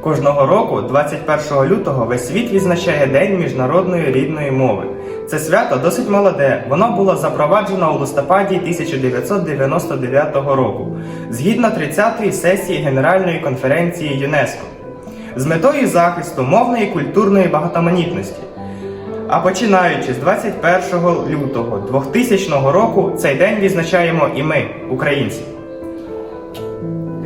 Кожного року, 21 лютого, весь світ відзначає День міжнародної рідної мови. Це свято досить молоде. Воно було запроваджено у листопаді 1999 року згідно 30-ї сесії Генеральної конференції ЮНЕСКО з метою захисту мовної і культурної багатоманітності. А починаючи з 21 лютого 2000 року, цей день відзначаємо і ми, українці.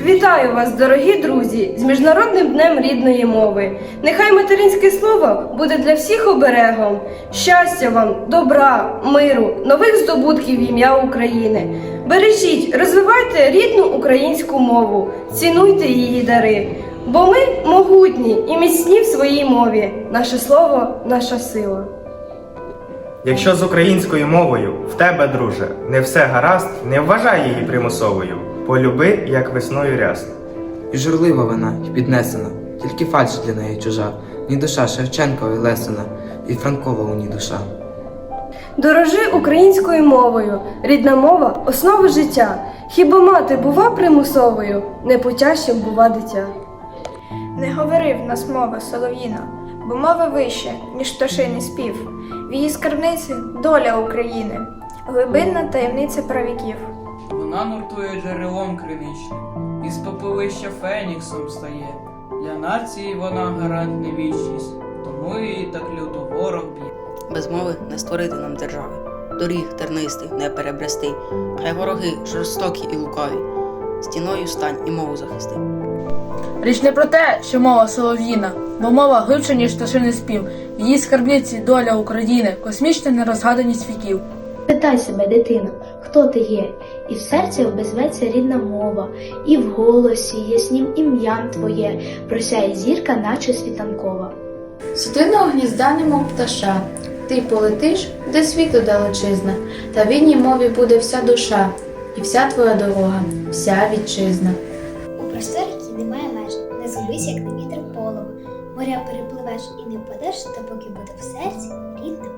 Вітаю вас, дорогі друзі, з Міжнародним днем рідної мови. Нехай материнське слово буде для всіх оберегом. Щастя вам, добра, миру, нових здобутків ім'я України. Бережіть, розвивайте рідну українську мову, цінуйте її дари. Бо ми могутні і міцні в своїй мові. Наше слово наша сила. Якщо з українською мовою в тебе, друже, не все гаразд, не вважай її примусовою. Полюби, як весною ряст. І журлива вона, і піднесена, тільки фальш для неї чужа, ні душа Шевченкова і Лесина, і Франкова у ній душа. Дорожи українською мовою, рідна мова основа життя. Хіба мати бува примусовою, непотящим бува дитя. Не говори в нас мова солов'їна, бо мова вище, ніж пташиний спів. В її скарбниці доля України, глибинна таємниця правіків. Вона нуртує джерелом криничним, із попелища феніксом стає. Для нації вона гарант не вічність, тому її так люто ворог б'є. Без мови не створити нам держави, доріг тернистих не перебрести, хай вороги жорстокі і лукаві, стіною стань і мову захисти. Річ не про те, що мова солов'їна, бо мова глибше, ніж пташиний спів. В її скарбниці доля України, космічна нерозгаданість віків. Питай себе, дитино, хто ти є, і в серці обезветься рідна мова, і в голосі яснім ім'ям твоє просяє зірка, наче світанкова. Сутиного гнізда немов пташа, ти полетиш, де світу далечизна, та в рідній мові буде вся душа, і вся твоя дорога, вся вітчизна. У просторі немає меж, не згубись, як на вітер полова. Моря перепливеш і не впадеш, допоки буде в серці рідна.